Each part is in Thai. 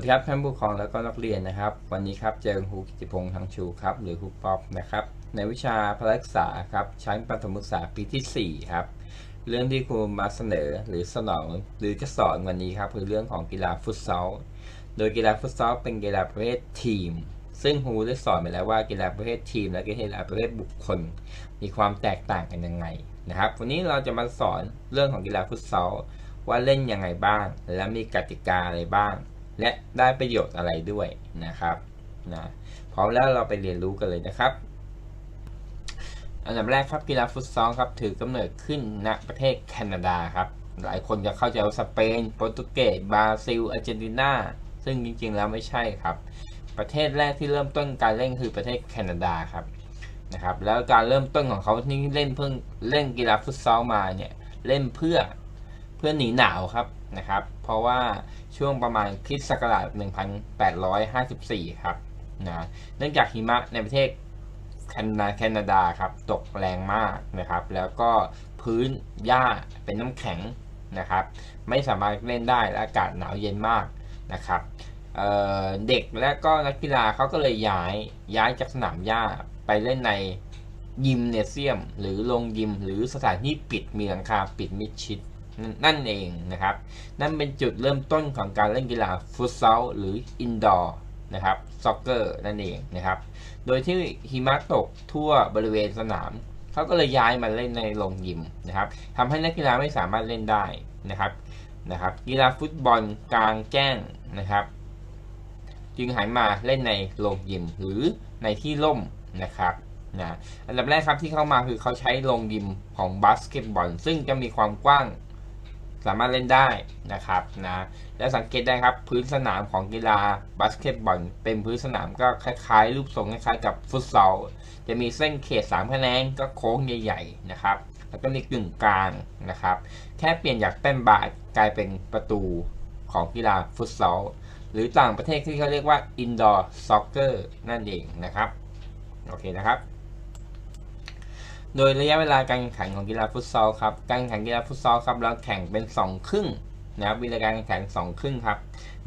วัสดีครับท่านผู้ปกครองแล้วก็นักเรียนนะครับ วันนี้ครับเจอครูกิติพงษ์ทางชูครับหรือครูป๊อปนะครับในวิชาพละศึกษาครับชั้นประถมศึกษาปีที่4ครับเรื่องที่ครูมาเสนอหรือสนองหรือจะสอนวันนี้ครับคือเรื่องของกีฬาฟุตซอลโดยกีฬาฟุตซอลเป็นกีฬาประเภททีม ซึ่งครูได้สอนไปแล้วว่ากีฬาประเภททีม และกีฬาประเภทบุคคล มีความแตกต่างกันยังไงนะครับวันนี้เราจะมาสอนเรื่องของกีฬาฟุตซอลว่าเล่นยังไงบ้าง และมีกติกาอะไรบ้าง และได้ประโยชน์อะไรด้วยนะครับนะพร้อมแล้วเราไปเรียนรู้กันเลยนะครับ อันดับแรกครับกีฬาฟุตซอลครับถือกำเนิดขึ้นณประเทศแคนาดาครับ หลายคนจะเข้าใจว่าสเปนโปรตุเกสบราซิลอาร์เจนตินาซึ่งจริงๆแล้วไม่ใช่ครับ ประเทศแรกที่เริ่มต้นการเล่นคือประเทศแคนาดาครับนะครับแล้วการเริ่มต้นของเขาที่เล่นเพิ่งเล่นกีฬาฟุตซอลมาเนี่ยเล่นเพื่อเพื่อหนีหนาวครับ นะครับ เพราะว่าช่วงประมาณคริสต์ศักราช 1854 ครับนะเนื่องจากหิมะในประเทศแคนาแคนาดาครับตกแรงมากนะครับ แล้วก็พื้นหญ้าเป็นน้ำแข็งนะครับ ไม่สามารถเล่นได้และอากาศหนาวเย็นมากนะครับเเด็กและก็นักกีฬาเขาก็เลยย้ายย้ายจากสนามหญ้าไปเล่นในยิมเนเซียม หรือโรงยิม หรือสถานที่ปิดมีหลังคาปิดมิดชิด นั่นเองนะครับ นั่นเป็นจุดเริ่มต้นของการเล่นกีฬาฟุตซอลหรืออินดอร์นะครับซ็อกเกอร์นั่นเองนะครับ โดยที่หิมะตกทั่วบริเวณสนาม เขาก็เลยย้ายมาเล่นในโรงยิมนะครับทำให้นักกีฬาไม่สามารถเล่นได้นะครับนะครับกีฬาฟุตบอลกลางแจ้งนะครับ จึงหันมาเล่นในโรงยิมหรือในที่ร่มนะครับนะอันดับแรกครับที่เข้ามาคือเขาใช้โรงยิมของบาสเกตบอลซึ่งจะมีความกว้าง สามารถเล่นได้นะครับนะและสังเกตได้ครับพื้นสนามของกีฬาบาสเกตบอลเป็นพื้นสนามก็คล้ายๆ รูปทรงคล้ายๆกับฟุตซอลจะมีเส้นเขต3คะแนนก็โค้งใหญ่ๆนะครับแล้วก็มีกึ่งกลางนะครับ แค่เปลี่ยนจากแป้นบาสกลายเป็นประตูของกีฬาฟุตซอลหรือต่างประเทศที่เขาเรียกว่าอินดอร์ซ็อกเกอร์นั่นเองนะครับ โอเคนะครับ โดยระยะเวลาการแข่งขันของกีฬาฟุตซอลครับ การแข่งกีฬาฟุตซอลครับเราแข่งเป็น 2 ครึ่งนะครับมีการแข่งขัน2ครึ่งครับ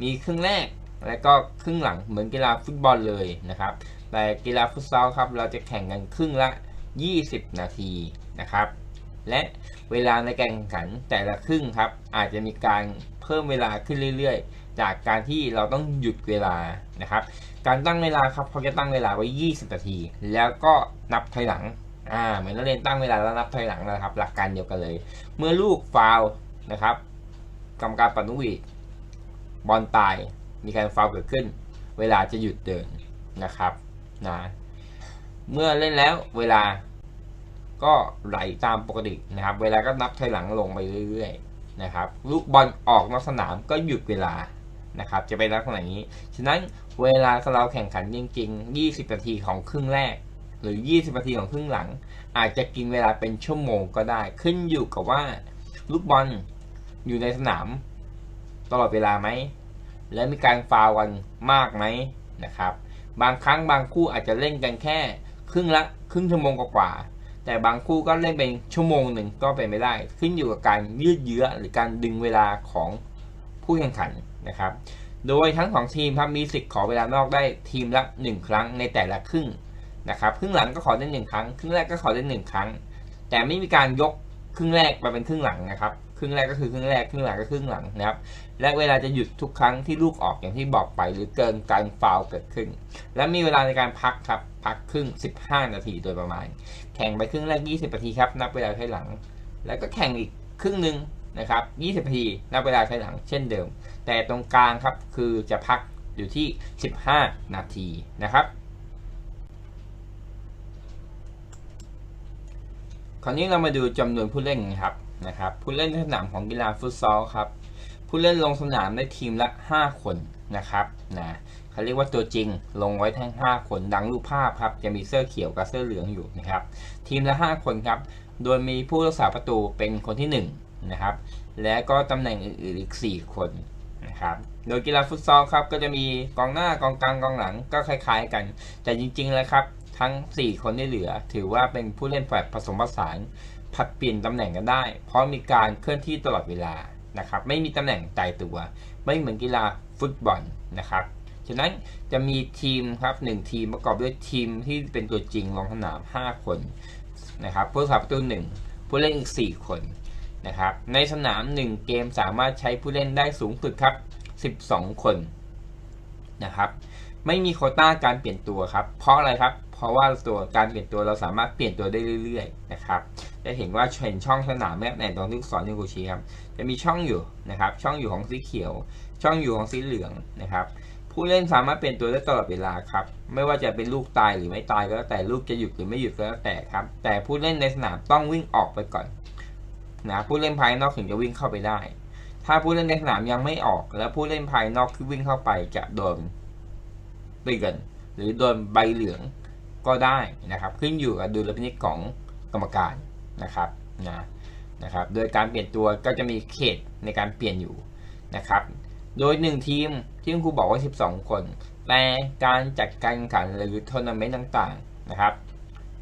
มีครึ่งแรกและก็ครึ่งหลังเหมือนกีฬาฟุตบอลเลยนะครับ แต่กีฬาฟุตซอลครับเราจะแข่งกันครึ่งละ 20 นาทีนะครับ และเวลาในการแข่งขันแต่ละครึ่งครับ อาจจะมีการเพิ่มเวลาขึ้นเรื่อยๆ จากการที่เราต้องหยุดเวลานะครับ การตั้งเวลาครับเขาจะตั้งเวลาไว้ 20 นาที แล้วก็นับถอยหลัง อ่าเหมือนนักเรียนตั้งเวลาแล้วนับถอยหลังนะครับ หลักการเดียวกันเลย เมื่อลูกฟาวนะครับกรรมการปัดนุวีบอลตายมีการฟาวเกิดขึ้น เวลาจะหยุดเดินนะครับนะเมื่อเล่นแล้วเวลาก็ไหลตามปกตินะครับ เวลาก็นับถอยหลังลงไปเรื่อยๆนะครับ ลูกบอลออกนอกสนามก็หยุดเวลานะครับ จะเป็นลักษณะนี้ ฉะนั้นเวลาเราแข่งขันจริงๆ 20 นาทีของครึ่งแรก หรือ 20 นาทีของครึ่งหลัง อาจจะกินเวลาเป็นชั่วโมงก็ได้ ขึ้นอยู่กับว่าลูกบอลอยู่ในสนาม ตลอดเวลาไหม และมีการฟาวกันมากไหมนะครับ บางครั้งบางคู่อาจจะเล่นกันแค่ ครึ่งละครึ่งชั่วโมงกว่าแต่บางคู่ก็เล่นเป็นชั่วโมงหนึ่งก็เป็นไม่ได้ ขึ้นอยู่กับการยืดเยื้อหรือการดึงเวลาของผู้แข่งขันนะครับ โดยทั้งสองทีมครับมีสิทธิ์ขอเวลานอกได้ทีมละ 1 ครั้งในแต่ละครึ่ง นะครับครึ่งหลังก็ขอได้หนึ่งครั้งครึ่งแรกก็ขอได้หนึ่งครั้ง แต่ไม่มีการยกครึ่งแรกมาเป็นครึ่งหลังนะครับครึ่งแรกก็คือครึ่งแรกครึ่งหลังก็ครึ่งหลังนะครับและเวลาจะหยุดทุกครั้งที่ลูกออกอย่างที่บอกไป หรือเกินการฟาวเกิดขึ้น และมีเวลาในการพักครับพักครึ่ง 15 นาทีโดยประมาณ แข่งไปครึ่งแรก 20 นาทีครับนับเวลาให้หลัง แล้วก็แข่งอีกครึ่งหนึ่งนะครับ 20 นาทีนับเวลาให้หลังเช่นเดิม แต่ตรงกลางครับคือจะพักอยู่ที่ 15 นาทีนะครับ คราวนี้เรามาดูจำนวนผู้เล่นครับนะครับ ผู้เล่นในสนามของกีฬาฟุตซอลครับ ผู้เล่นลงสนามได้ทีมละ 5 คนนะครับนะเขาเรียกว่าตัวจริงลงไว้ทั้ง 5 คนดังรูปภาพครับ จะมีเสื้อเขียวกับเสื้อเหลืองอยู่นะครับ ทีมละ 5 คนครับ โดยมีผู้รักษาประตูเป็นคนที่ 1 นะครับ และก็ตำแหน่งอื่นๆอีก 4 คนนะครับโดยกีฬาฟุตซอลครับก็จะมีกองหน้ากองกลางกองหลังก็คล้าย ๆ กัน แต่จริงๆแล้วครับ ทั้ง 4 คนที่เหลือ ถือว่าเป็นผู้เล่นฝ่ายผสมผสานผัดเปลี่ยนตำแหน่งกันได้ เพราะมีการเคลื่อนที่ตลอดเวลานะครับ ไม่มีตำแหน่งตายตัว ไม่เหมือนกีฬาฟุตบอลนะครับฉะนั้นจะมีทีมครับหนึ่งทีมประกอบด้วยทีมที่เป็นตัวจริงลงสนาม 5 คนนะครับผู้สับประตูหนึ่งผู้เล่นอีก 4 คนนะครับในสนาม 1 เกมสามารถใช้ผู้เล่นได้สูงสุดครับ 12 คนนะครับไม่มีโคต้าการเปลี่ยนตัวครับ เพราะอะไรครับ ราะว่าตัวการเปลี่ยนตัวเราสามารถเปลี่ยนตัวได้เรื่อยๆนะครับจะเห็นว่าเห็นช่องสนามแมปในตรงที่สอนที่ครูชี้ครับจะมีช่องอยู่นะครับ ช่องอยู่ของสีเขียว ช่องอยู่ของสีเหลืองนะครับผู้เล่นสามารถเปลี่ยนตัวได้ตลอดเวลาครับ ไม่ว่าจะเป็นลูกตายหรือไม่ตายก็แล้วแต่ลูกจะหยุดหรือไม่หยุดก็แล้วแต่ครับ แต่ผู้เล่นในสนามต้องวิ่งออกไปก่อนนะผู้เล่นภายนอกถึงจะวิ่งเข้าไปได้ ถ้าผู้เล่นในสนามยังไม่ออก และผู้เล่นภายนอกที่วิ่งเข้าไปจะโดนเตือนหรือโดนใบเหลือง ก็ได้นะครับ ขึ้นอยู่กับดุลพินิจของกรรมการนะครับนะนะครับโดยการเปลี่ยนตัวก็จะมีเขตในการเปลี่ยนอยู่นะครับ โดย 1 ทีมที่ครูบอกว่า 12 คน แต่การจัดการแข่งขันหรือทัวร์นาเมนต์ต่างๆนะครับ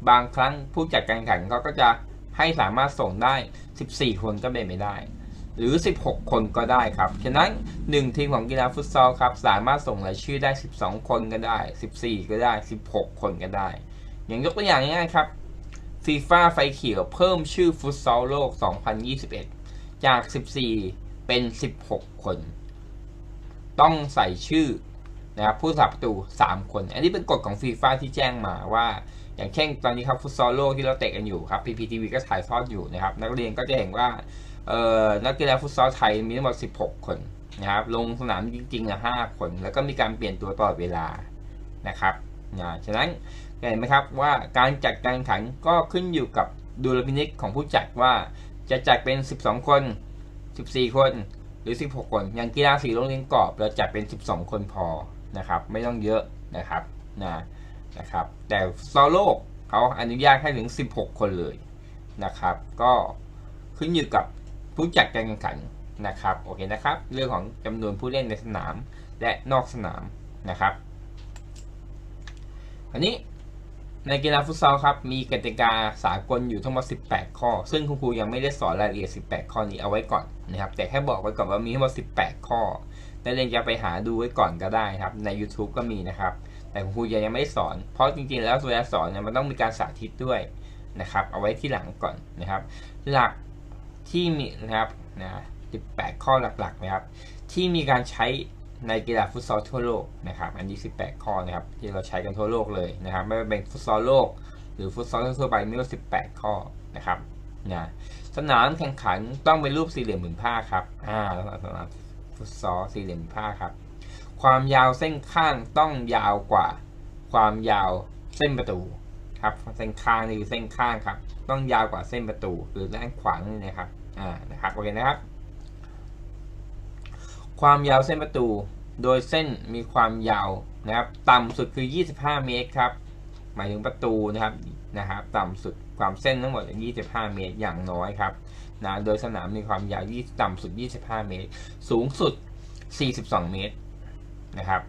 บางครั้งผู้จัดการแข่งขันเขาก็จะให้สามารถส่งได้ 14 คนก็เป็นไม่ได้ หรือ 16 คนก็ได้ครับ ฉะนั้น 1 ทีมของกีฬาฟุตซอลครับ สามารถส่งรายชื่อได้ 12 คนก็ได้ 14 ก็ได้ 16 คนก็ได้ อย่างยกตัวอย่างง่ายๆครับฟีฟ่าไฟเขียวเพิ่มชื่อฟุตซอลโลก 2021 จาก 14 เป็น 16 คน ต้องใส่ชื่อนะครับผู้สับประตู 3 คน อันนี้เป็นกฎของฟีฟ่าที่แจ้งมาว่า อย่างเช่นตอนนี้ครับฟุตซอลโลกที่เราเตะกันอยู่ครับ PPTV ก็ถ่ายทอดอยู่นะครับ นักเรียนก็จะเห็นว่า นักกีฬาฟุตซอลไทยมีทั้งหมด 16 คนนะครับ ลงสนามจริงๆอะ5คน แล้วก็มีการเปลี่ยนตัวตลอดเวลานะครับนะฉะนั้นเห็นไหมครับว่าการจัดการแข่งขันก็ขึ้นอยู่กับดุลพินิจของผู้จัดว่าจะจัดเป็น 12 คน 14 คนหรือ 16 คน อย่างกีฬาสีโรงเรียนกรอบเราจัดเป็น 12 คนพอนะครับ ไม่ต้องเยอะนะครับนะนะครับ แต่ซอโลกเขาอนุญาตให้ถึง 16 คนเลยนะครับ ก็ขึ้นอยู่กับ ผู้จัดการแข่งขันนะครับโอเคนะครับ เรื่องของจำนวนผู้เล่นในสนามและนอกสนามนะครับอันนี้ในกีฬาฟุตซอลครับมีกติกาสากลอยู่ทั้งหมด 18 ข้อ ซึ่งคุณครูยังไม่ได้สอนรายละเอียด 18 ข้อนี้เอาไว้ก่อนนะครับ แต่แค่บอกไว้ก่อนว่ามีทั้งหมด 18 ข้อนักเรียนจะไปหาดูไว้ก่อนก็ได้ครับ ใน YouTube ก็มีนะครับ แต่คุณครูยังไม่ได้สอน เพราะจริงๆ แล้วเวลาสอนเนี่ยมันต้องมีการสาธิตด้วยนะครับ เอาไว้ที่หลังก่อนนะครับ หลัก ที่มีนะครับนะ18 ข้อหลักๆนะครับ ที่มีการใช้ในกีฬาฟุตซอลทั่วโลกนะครับ อันนี้ 18 ข้อนะครับ ที่เราใช้กันทั่วโลกเลยนะครับ ไม่ว่าเป็นฟุตซอลโลก หรือฟุตซอลทั่วไปมีว่า18 ข้อนะครับนะสนามแข่งขันต้องเป็นรูปสี่เหลี่ยมผืนผ้าครับอ่าสนามฟุตซอลสี่เหลี่ยมผืนผ้าครับ ความยาวเส้นข้างต้องยาวกว่า ความยาวเส้นประตู ครับเส้นข้างนี่คือเส้นข้างครับ ต้องยาวกว่าเส้นประตูหรือด้านขวางนี่นะครับอ่านะครับโอเคนะครับ ความยาวเส้นประตู โดยเส้นมีความยาวนะครับ ต่ำสุดคือ 25 เมตรครับหมายถึงประตูนะครับนะครับ ต่ำสุดความเส้นทั้งหมด 25 เมตรอย่างน้อยครับนะโดยสนามมีความยาว20ต่ำสุด 25 เมตร สูงสุด 42 เมตรนะครับ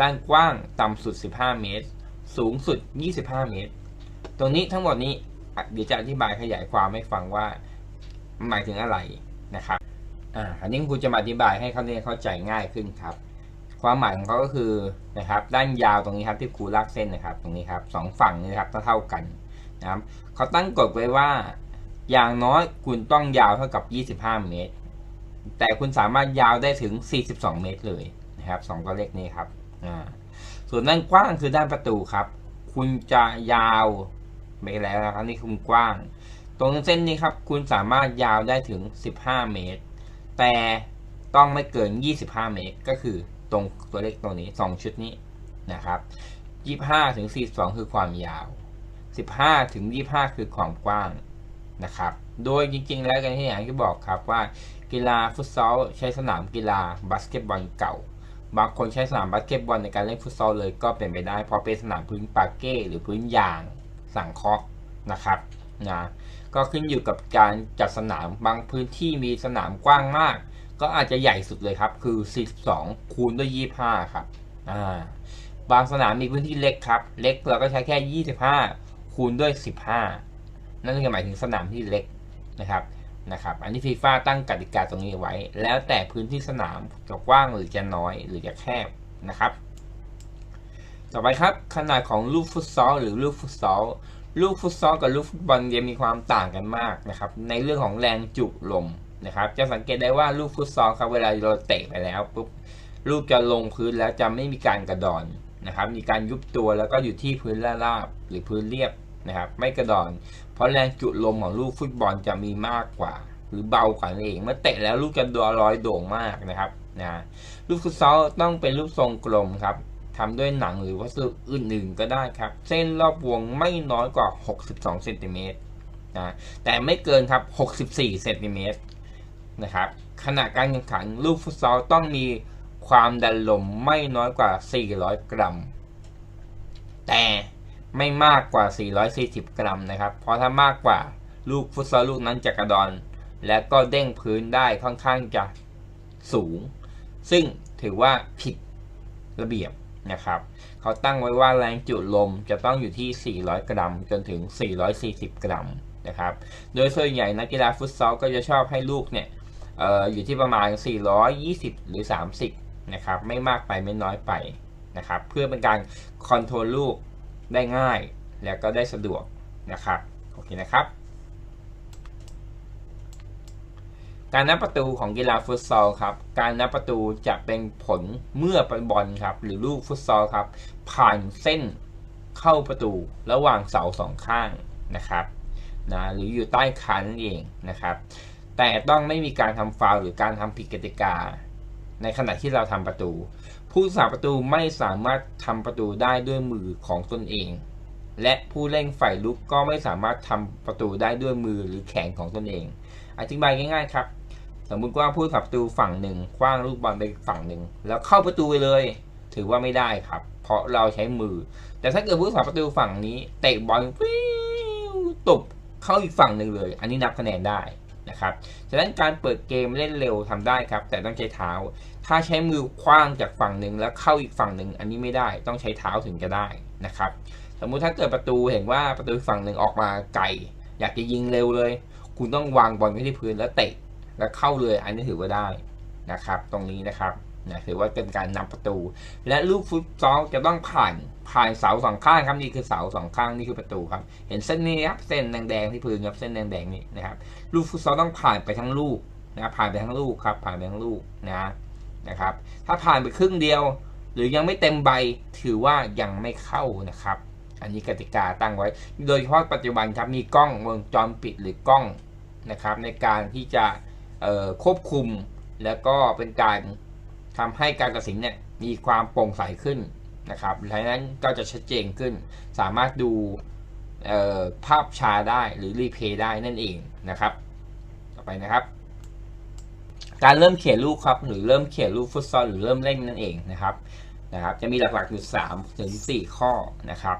ด้านกว้างต่ำสุด 15 เมตร สูงสุด 25 เมตร ตรงนี้ทั้งหมดนี้เดี๋ยวจะอธิบายขยายความให้ฟังว่าหมายถึงอะไรนะครับอ่าอันนี้ครูจะมาอธิบายให้เขาเนี่ยเข้าใจง่ายขึ้นครับ ความหมายของเขาก็คือนะครับ ด้านยาวตรงนี้ครับที่ครูลากเส้นนะครับ ตรงนี้ครับสองฝั่งนี่นะครับเท่ากันนะครับเขาตั้งกฎไว้ว่า อย่างน้อยคุณต้องยาวเท่ากับ 25 เมตร แต่คุณสามารถยาวได้ถึง 42 เมตรเลยนะครับสองตัวเลขนี้ครับอ่าส่วนด้านกว้างคือด้านประตูครับ คุณจะยาว ไปแล้วนะครับ นี่คุณกว้าง ตรงเส้นนี้ครับ คุณสามารถยาวได้ถึง 15 เมตร แต่ต้องไม่เกิน 25 เมตร ก็คือตรงตัวเลขตรงนี้ 2 ชุดนี้นะครับ 25 ถึง 42 คือความยาว 15 ถึง 25 คือความกว้างนะครับ โดยจริงๆ แล้วกันที่อย่างที่บอกครับว่ากีฬาฟุตซอลใช้สนามกีฬาบาสเกตบอลเก่า บางคนใช้สนามบาสเกตบอลในการเล่นฟุตซอลเลยก็เป็นไปได้เพราะเป็นสนามพื้นปาเก้หรือพื้นยาง สังเคราะห์นะครับนะก็ขึ้นอยู่กับการจัดสนามบางพื้นที่มีสนามกว้างมาก ก็อาจจะใหญ่สุดเลยครับ คือ 42 คูณด้วย 25 ครับอ่าบางสนามมีพื้นที่เล็กครับ เล็กเราก็ใช้แค่ 25 คูณด้วย 15 นั่นก็หมายถึงสนามที่เล็กนะครับนะครับ อันนี้ฟีฟ่าตั้งกติกาตรงนี้ไว้ แล้วแต่พื้นที่สนามจะกว้างหรือจะน้อยหรือจะแคบนะครับ ต่อไปครับ ขนาดของลูกฟุตซอลหรือลูกฟุตซอลลูกฟุตซอลกับลูกฟุตบอลจะมีความต่างกันมากนะครับ ในเรื่องของแรงจุลมนะครับ จะสังเกตได้ว่าลูกฟุตซอลครับเวลาเราเตะไปแล้วปุ๊บลูกจะลงพื้นแล้วจะไม่มีการกระดอนนะครับ มีการยุบตัวแล้วก็อยู่ที่พื้นราบหรือพื้นเรียบนะครับ ไม่กระดอน เพราะแรงจุลมของลูกฟุตบอลจะมีมากกว่า หรือเบากว่านั่นเองเมื่อเตะแล้วลูกจะดอลอยโด่งมากนะครับนะลูกฟุตซอลต้องเป็นรูปทรงกลมครับ ทำด้วยหนังหรือวัสดุอื่นๆก็ได้ครับ เส้นรอบวงไม่น้อยกว่า 62เซนติเมตรนะแต่ไม่เกินครับ 64เซนติเมตรนะครับขณะการแข่งขันลูกฟุตซอลต้องมีความดันลมไม่น้อยกว่า 400 กรัม แต่ไม่มากกว่า 440 กรัมนะครับ เพราะถ้ามากกว่าลูกฟุตซอลลูกนั้นจะกระดอน และก็เด้งพื้นได้ค่อนข้างจะสูง ซึ่งถือว่าผิดระเบียบ นะครับเขาตั้งไว้ว่าแรงจุลมจะต้องอยู่ที่ 400 กรัม จนถึง 440 กรัมนะครับ โดยส่วนใหญ่นักกีฬาฟุตซอลก็จะชอบให้ลูกเนี่ยอออยู่ที่ประมาณ 420 หรือ 30 นะครับ ไม่มากไปไม่น้อยไปนะครับ เพื่อเป็นการคอนโทรลลูกได้ง่าย แล้วก็ได้สะดวกนะครับ โอเคนะครับ การนับประตูของกีฬาฟุตซอลครับ การนับประตูจะเป็นผลเมื่อบอลครับ หรือลูกฟุตซอลครับ ผ่านเส้นเข้าประตูระหว่างเสาสองข้างนะครับนะหรืออยู่ใต้คานนั่นเองนะครับ แต่ต้องไม่มีการทำฟาวหรือการทำผิดกติกา ในขณะที่เราทำประตู ผู้สาประตูไม่สามารถทำประตูได้ด้วยมือของตนเอง และผู้เล่นฝ่ายลุกก็ไม่สามารถทำประตูได้ด้วยมือหรือแขนของตนเอง อธิบายง่ายๆครับ สมมุติว่าผู้สับประตูฝั่งหนึ่งคว้างลูกบอลไปฝั่งหนึ่งแล้วเข้าประตูไปเลย ถือว่าไม่ได้ครับ เพราะเราใช้มือ แต่ถ้าเกิดผู้สับประตูฝั่งนี้เตะบอลฟิวตบเข้าอีกฝั่งหนึ่งเลย อันนี้นับคะแนนได้นะครับฉะนั้นการเปิดเกมเล่นเร็วทำได้ครับ แต่ต้องใช้เท้า ถ้าใช้มือคว้างจากฝั่งหนึ่งแล้วเข้าอีกฝั่งหนึ่งอันนี้ไม่ได้ต้องใช้เท้าถึงจะได้นะครับ สมมุติถ้าเกิดประตูเห็นว่าประตูฝั่งหนึ่งออกมาไกลอยากจะยิงเร็วเลย คุณต้องวางบอลไว้ที่พื้นแล้วเตะแล้วเข้าเลยอันนี้ถือว่าได้นะครับ ตรงนี้นะครับนะถือว่าเป็นการนำประตู และลูกฟุตซอลจะต้องผ่านผ่านเสาสองข้างครับนี่คือเสาสองข้างนี่คือประตูครับ เห็นเส้นนี้ครับเส้นแดงๆที่พื้นครับเส้นแดงๆนี่นะครับลูกฟุตซอลต้องผ่านไปทั้งลูกนะผ่านไปทั้งลูกครับผ่านไปทั้งลูกนะนะครับ ถ้าผ่านไปครึ่งเดียว หรือยังไม่เต็มใบถือว่ายังไม่เข้านะครับ อันนี้กติกาตั้งไว้ โดยเฉพาะปัจจุบันครับมีกล้องวงจรปิดหรือกล้องนะครับ ในการที่จะควบคุมแล้วก็เป็นการทำให้การตัดสินเนี่ยมีความโปร่งใสขึ้นนะครับดังนั้นก็จะชัดเจนขึ้น สามารถดูภาพชาได้หรือรีเพย์ได้นั่นเองนะครับ ต่อไปนะครับ การเริ่มเขียนลูกครับหรือเริ่มเขียนลูกฟุตซอลหรือเริ่มเล่นนั่นเองนะครับ นะครับจะมีหลักๆอยู่ 3 ถึง 4 ข้อนะครับ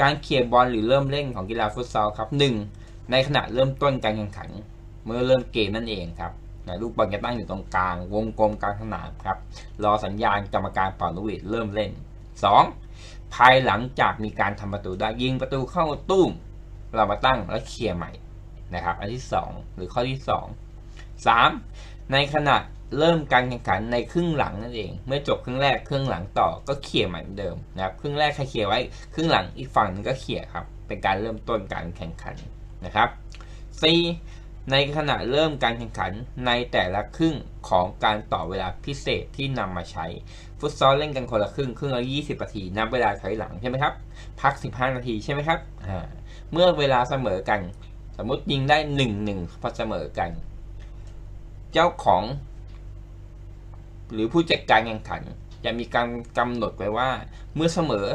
การเขียบอลหรือเริ่มเล่นของกีฬาฟุตซอลครับ 1. ในขณะเริ่มต้นการแข่งขัน เมื่อเริ่มเกมนั่นเองครับลูกบอลจะตั้งอยู่ตรงกลาง วงกลมกลางสนามครับรอสัญญาณกรรมการเป่านกหวีดเริ่มเล่น 2. ภายหลังจากมีการทำประตูได้ยิงประตูเข้าตุ้มเรามาตั้งแล้วเคลียร์ใหม่นะครับ อันที่ 2 หรือข้อที่ 2 3. ในขณะ เริ่มการแข่งขันในครึ่งหลังนั่นเอง เมื่อจบครึ่งแรกครึ่งหลังต่อก็เคลียใหม่เหมือนเดิมนะครับครึ่งแรกใครเคลียไว้ครึ่งหลังอีกฝั่งนึงก็เคลียครับ เป็นการเริ่มต้นการแข่งขันนะครับ 4. ในขณะเริ่มการแข่งขันในแต่ละครึ่งของการต่อเวลาพิเศษที่นำมาใช้ ฟุตซอลเล่นกันคนละครึ่งครึ่งละ20 นาที นับเวลาถอยหลังใช่ไหมครับ พัก 15 นาทีใช่ไหมครับเมื่อเวลาเสมอกัน สมมติยิงได้ 1-1พอเสมอกัน เจ้าของ หรือผู้จัดการแข่งขัน จะมีการกำหนดไว้ว่า เมื่อเสมอ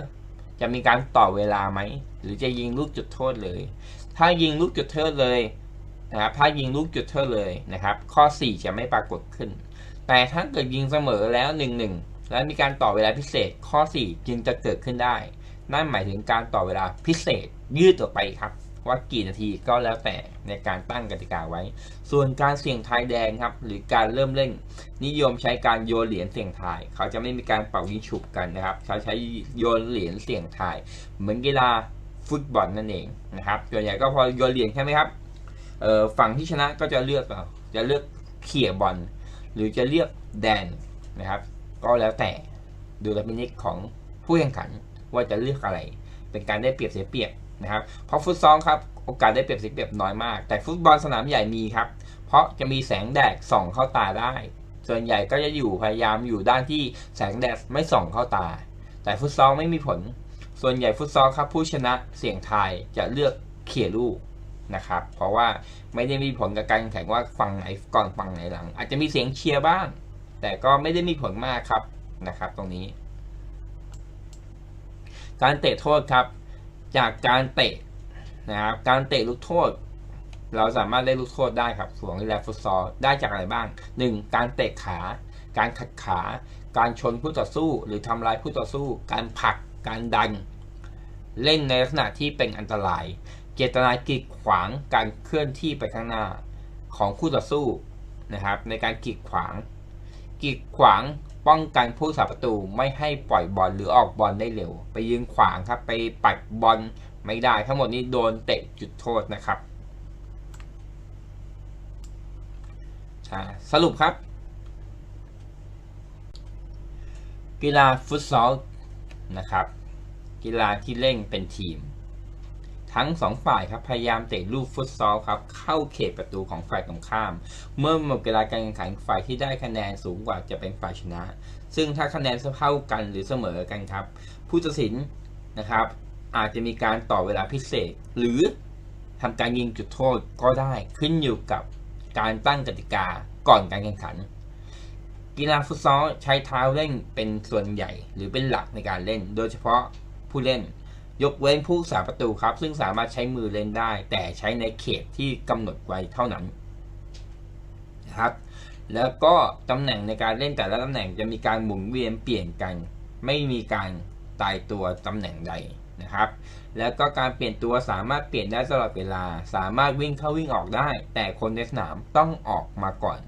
จะมีการต่อเวลาไหม หรือจะยิงลูกจุดโทษเลย ถ้ายิงลูกจุดโทษเลยนะครับถ้ายิงลูกจุดโทษเลยนะครับ ข้อ 4 จะไม่ปรากฏขึ้น แต่ถ้าเกิดยิงเสมอแล้ว1-1แล้วมีการต่อเวลาพิเศษข้อ 4 จึงจะเกิดขึ้นได้ นั่นหมายถึงการต่อเวลาพิเศษยืดออกไปครับ ว่ากี่นาทีก็แล้วแต่ในการตั้งกติกาไว้ ส่วนการเสี่ยงทายแดงครับ หรือการเริ่มเล่น นิยมใช้การโยนเหรียญเสี่ยงทาย เขาจะไม่มีการเป่ายิงฉุบกันนะครับเขาใช้โยนเหรียญเสี่ยงทาย เหมือนกีฬาฟุตบอลนั่นเองนะครับส่วนใหญ่ก็พอโยนเหรียญใช่ไหมครับฝั่งที่ชนะก็จะเลือกเอาจะเลือกเขี่ยบอลหรือจะเลือกแดนนะครับ ก็แล้วแต่ดูลพินิจของผู้แข่งขันว่าจะเลือกอะไร เป็นการได้เปรียบเสียเปรียบ นะครับเพราะฟุตซอลครับโอกาสได้เปรียบเสียเปรียบน้อยมาก แต่ฟุตบอลสนามใหญ่มีครับ เพราะจะมีแสงแดดส่องเข้าตาได้ ส่วนใหญ่ก็จะอยู่พยายามอยู่ด้านที่แสงแดดไม่ส่องเข้าตา แต่ฟุตซอลไม่มีผล ส่วนใหญ่ฟุตซอลครับผู้ชนะเสี่ยงทายจะเลือกเขี่ยลูกนะครับ เพราะว่าไม่ได้มีผลกับการแข่งว่าฝั่งไหนก่อนฝั่งไหนหลัง อาจจะมีเสียงเชียร์บ้าง แต่ก็ไม่ได้มีผลมากครับนะครับ ตรงนี้ การเตะโทษครับ จากการเตะนะครับ การเตะลูกโทษ เราสามารถได้ลูกโทษได้ครับส่วนกีฬาฟุตซอลได้จากอะไรบ้าง 1. การเตะขา การขัดขา การชนผู้ต่อสู้ หรือทำลายผู้ต่อสู้ การผลัก การดัน เล่นในลักษณะที่เป็นอันตราย เจตนากีดขวางการเคลื่อนที่ไปข้างหน้าของคู่ต่อสู้นะครับ ในการกีดขวางกีดขวาง ป้องกันผู้สาประตูไม่ให้ปล่อยบอลหรือออกบอลได้เร็ว ไปยืนขวางครับ ไปปัดบอลไม่ได้ ทั้งหมดนี้โดนเตะจุดโทษนะครับสรุปครับ กีฬาฟุตซอลนะครับ กีฬาที่เล่นเป็นทีม ทั้งสองฝ่ายครับพยายามเตะลูกฟุตซอลครับเข้าเขตประตูของฝ่ายตรงข้าม เมื่อหมดเวลาการแข่งขันฝ่ายที่ได้คะแนนสูงกว่าจะเป็นฝ่ายชนะ ซึ่งถ้าคะแนนเท่ากันหรือเสมอกันครับ ผู้ตัดสินนะครับอาจจะมีการต่อเวลาพิเศษ หรือทำการยิงจุดโทษก็ได้ขึ้นอยู่กับการตั้งกติกาก่อนการแข่งขัน กีฬาฟุตซอลใช้เท้าเล่นเป็นส่วนใหญ่ หรือเป็นหลักในการเล่น โดยเฉพาะผู้เล่น ยกเว้นผู้สาประตูครับ ซึ่งสามารถใช้มือเล่นได้ แต่ใช้ในเขตที่กำหนดไว้เท่านั้นนะครับ แล้วก็ตำแหน่งในการเล่นแต่ละตำแหน่งจะมีการหมุนเวียนเปลี่ยนกัน ไม่มีการตายตัวตำแหน่งใดนะครับ แล้วก็การเปลี่ยนตัวสามารถเปลี่ยนได้ตลอดเวลา สามารถวิ่งเข้าวิ่งออกได้ แต่คนในสนามต้องออกมาก่อน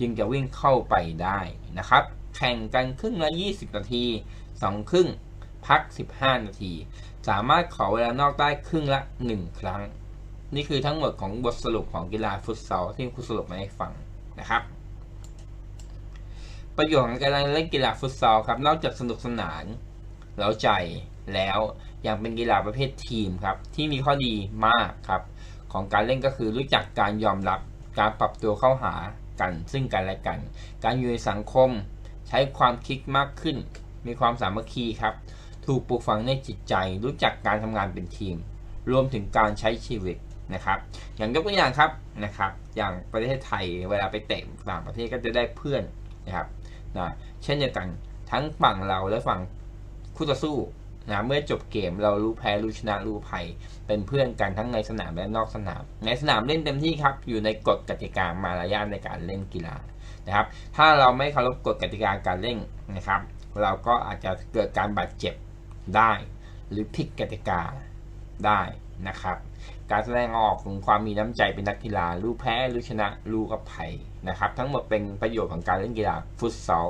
จึงจะวิ่งเข้าไปได้นะครับ แข่งกันครึ่งละ 20 นาที 2 ครึ่ง พัก 15 นาที สามารถขอเวลานอกได้ครึ่งละ 1 ครั้ง นี่คือทั้งหมดของบทสรุปของกีฬาฟุตซอลที่ครูสรุปมาให้ฟังนะครับ ประโยชน์ของการเล่นกีฬาฟุตซอลครับ นอกจากสนุกสนานเล้าใจแล้วยังเป็นกีฬาประเภททีมครับ ที่มีข้อดีมากครับ ของการเล่นก็คือรู้จักการยอมรับการปรับตัวเข้าหากัน ซึ่งกันและกัน การอยู่ในสังคม ใช้ความคิดมากขึ้น มีความสามัคคีครับ ถูกปลูกฝังในจิตใจ รู้จักการทำงานเป็นทีม รวมถึงการใช้ชีวิตนะครับ อย่างยกตัวอย่างครับนะครับ อย่างประเทศไทยเวลาไปเตะต่างประเทศก็จะได้เพื่อนนะครับนะเช่นเดียวกันทั้งฝั่งเราและฝั่งคู่ต่อสู้นะเมื่อจบเกมเรารู้แพ้รู้ชนะรู้ภัย เป็นเพื่อนกันทั้งในสนามและนอกสนาม ในสนามเล่นเต็มที่ครับ อยู่ในกฎกติกามารยาทในการเล่นกีฬานะครับ ถ้าเราไม่เคารพกฎกติกาการเล่นนะครับ เราก็อาจจะเกิดการบาดเจ็บ ได้ หรือผิดกติกาได้นะครับ การแสดงออกของความมีน้ำใจเป็นนักกีฬารู้แพ้รู้ชนะรู้อภัยนะครับ ทั้งหมดเป็นประโยชน์ของการเล่นกีฬาฟุตซอล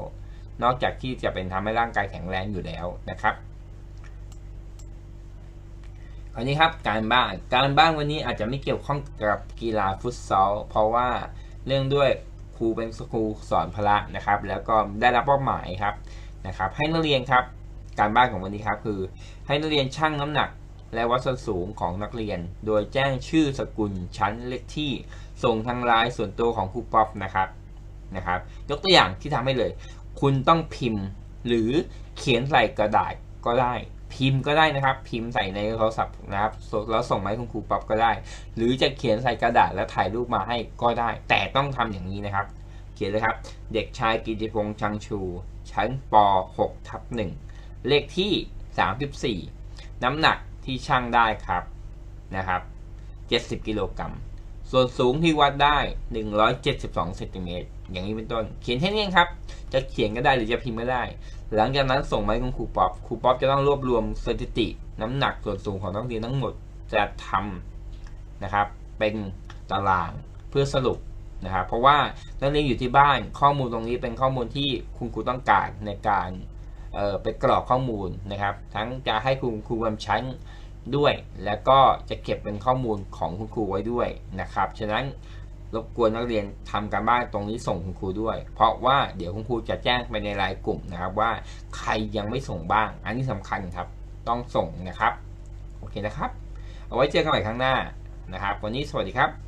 นอกจากที่จะเป็นทำให้ร่างกายแข็งแรงอยู่แล้วนะครับอันนี้ครับการบ้านการบ้านวันนี้อาจจะไม่เกี่ยวข้องกับกีฬาฟุตซอลเพราะว่าเรื่องด้วยครูเป็นครูสอนพละนะครับ แล้วก็ได้รับเป้าหมายครับนะครับ ให้นักเรียนครับ การบ้านของวันนี้ครับคือ ให้นักเรียนชั่งน้ำหนัก และวัดส่วนสูงของนักเรียน โดยแจ้งชื่อสกุลชั้นเลขที่ส่งทางไลน์ส่วนตัวของครูป๊อปนะครับนะครับ ยกตัวอย่างที่ทำให้เลย คุณต้องพิมพ์หรือเขียนใส่กระดาษก็ได้ พิมพ์ก็ได้นะครับ พิมพ์ใส่ในโทรศัพท์นะครับแล้วส่งมาให้คุณครูป๊อปก็ได้ หรือจะเขียนใส่กระดาษแล้วถ่ายรูปมาให้ก็ได้ แต่ต้องทำอย่างนี้นะครับ เขียนเลยครับ เด็กชายกิติพงษ์ชังชู ชั้นป .6 ทับ1 เลขที่ 34 น้ำหนักที่ช่างได้ครับนะครับ 70 กิโลกรัม ส่วนสูงที่วัดได้ 172เซนติเมตรอย่างนี้เป็นต้น เขียนแค่นี้ครับ จะเขียนก็ได้หรือจะพิมพ์ก็ได้ หลังจากนั้นส่งมาให้คุณครูป๊อป ครูป๊อปจะต้องรวบรวมสถิติ น้ำหนักส่วนสูงของนักเรียนทั้งหมดจะทำนะครับ เป็นตารางเพื่อสรุปนะครับ เพราะว่านักเรียนอยู่ที่บ้านข้อมูลตรงนี้เป็นข้อมูลที่คุณครูต้องการในการ ไปกรอกข้อมูลนะครับ ทั้งจะให้คุณครูบำชั้นด้วย แล้วก็จะเก็บเป็นข้อมูลของคุณครูไว้ด้วยนะครับ ฉะนั้นรบกวนนักเรียนทำการบ้านตรงนี้ส่งคุณครูด้วย เพราะว่าเดี๋ยวคุณครูจะแจ้งไปในรายกลุ่มนะครับ ว่าใครยังไม่ส่งบ้าง อันนี้สำคัญครับ ต้องส่งนะครับ โอเคนะครับ เอาไว้เจอกันใหม่ครั้งหน้านะครับ วันนี้สวัสดีครับ